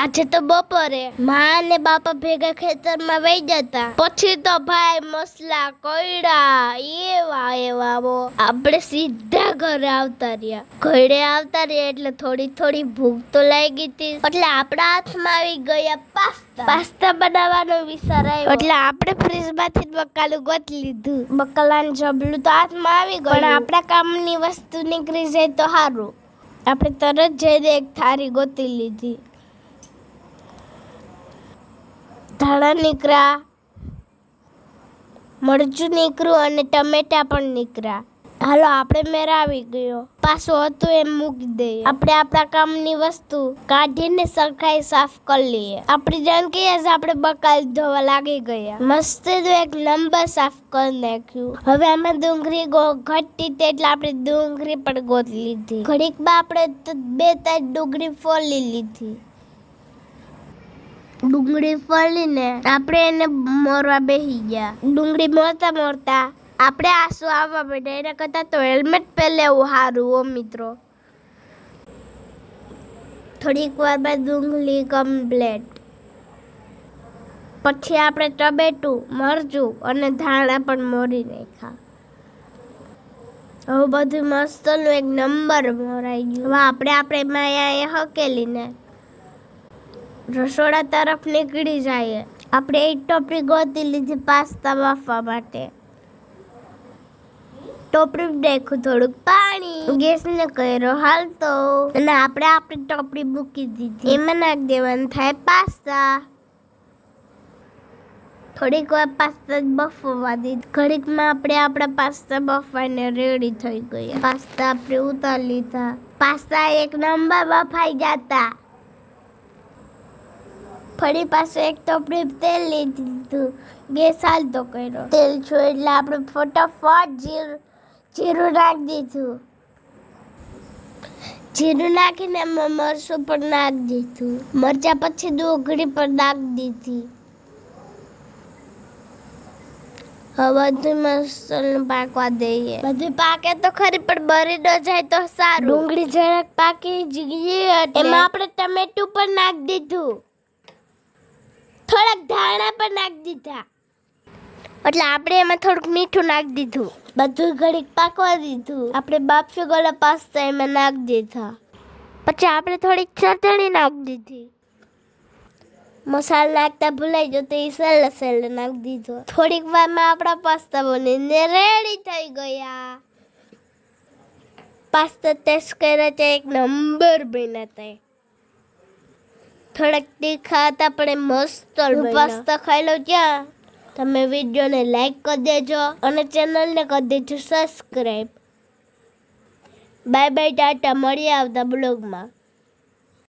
આજે તો બપોરે માં અને બાપા ભેગા ખેતરમાં વહી જતા. પછી તો ભાઈ મસલા કોયડા એવા એવા બો. આપણે સીધા ઘરે આવતા રહ્યા. ઘરે આવતા રહ્યા એટલે થોડી થોડી ભૂખ તો લાગી હતી. એટલે આપણા હાથમાં આવી ગયા પાસ્તા. પાસ્તા બનાવવાનો વિચાર આવ્યો. એટલે આપણે ફ્રીજમાંથી જ બકાલું ગોતી લીધું. બકાલાનું જબલું તો હાથમાં આવી ગયું. પણ આપણા કામની વસ્તુ નીકળી જાય તો સારું આપણે તરત જઈને એક થારી ગોતી લીધી. ધાણા નીકળ્યા, મરચું નીકળ્યું અને ટમેટા પણ નીકળ્યા. હાલો, આપણે મેરાવી ગયો. પાછું હતું એમ મૂકી દઈએ. આપણે આપણા કામની વસ્તુ કાઢીને સરખાઈ સાફ કરી લઈએ. આપણી જાણ કહીએ છે આપણે બકાલ ધોવા લાગી ગયા. મસ્ત તો એક નંબર સાફ કરી નાખ્યું. હવે આમાં ડુંગળી ગો ઘટતી હતી એટલે આપણે ડુંગળી પણ ગોતી લીધી. ઘડીકમાં આપણે તો બે ત્રણ ડુંગળી ફોલી લીધી. ડુંગળી ફોલીને આપણે એને મોરવા બેસી ગયા. ડુંગળી મોરતા મોરતા આપણે આંસુ આવવા માંડ્યા. એના કરતાં તો હેલ્મેટ પહેરે સારું ઓ મિત્રો. થોડીક વાર બાદ ડુંગળી કમ્પ્લેટ પછી આપણે ટમેટું, મરચું અને ધાણા પણ મોરી નાખ્યા. હવે બધું મસ્તનું એક નંબર મોરાઈ ગયું. હવે આપણે આપણે માયા હકેલીને રસોડા તરફ નીકળી જાય આપણે એક ટોપરી ગોતી લીધી, પાસ્તા બાફવા માટે. ટોપરી નાખ્યું થોડુંક પાણી. ગેસ ને કર્યો હાલતો. અને આપણે આપણી ટોપરી મૂકી દીધી. એમાં નાખી દેવાનું થાય પાસ્તા. થોડીક વાર પાસ્તા બફવા દીધી. ઘડીકમાં આપણે આપણા પાસ્તા બફાઈને રેડી થઈ ગયા. પાસ્તા આપણે ઉતારી લીધા. પાસ્તા એક નંબર બફાઈ જતા. ફરી પાછું એક ટોપડી તેલ લઈ દીધું ગેસ હાલતો કર્યો. તેલ છું એટલે આપણે ફટાફટ જીરું જીરું નાખી દીધું. જીરું નાખીને એમાં મરચું પણ નાખી દીધું. મરચા પછી ડુંગળી પણ નાખી દીધી. હવે બધું મસાલો પાકવા દઈએ. બધું પાકે તો ખરી પણ બરી ન જાય તો સારું. ડુંગળી જરાક પાકી જઈએ એમાં આપણે ટમેટું પણ નાખી દીધું. થોડાક ધાણા પણ નાખી દીધા. એટલે આપણે એમાં થોડુંક મીઠું નાખી દીધું. બધું ઘડીક પાકવા દીધું. આપણે બાફી ગયેલા પાસ્તા એમાં નાખી દીધા. પછી આપણે થોડીક ચટણી નાખી દીધી. મસાલા નાખતા ભૂલાઈ ગયો તો એ સેલ સેલ નાખી દીધો. થોડીક વારમાં આપણા પાસ્તા બનીને રેડી થઈ ગયા. પાસ્તા ટેસ્ટ કર્યા તો એક નંબર બન્યા હતા. થોડાક તીખા હતા પણ એ મસ્ત પાસ્તા ખાઈ લો ત્યાં તમે વિડીયોને લાઈક કરી દેજો અને ચેનલને કરી દેજો સબસ્ક્રાઈબ બાય બાય ટાટા. મળીએ આવતા બ્લોગમાં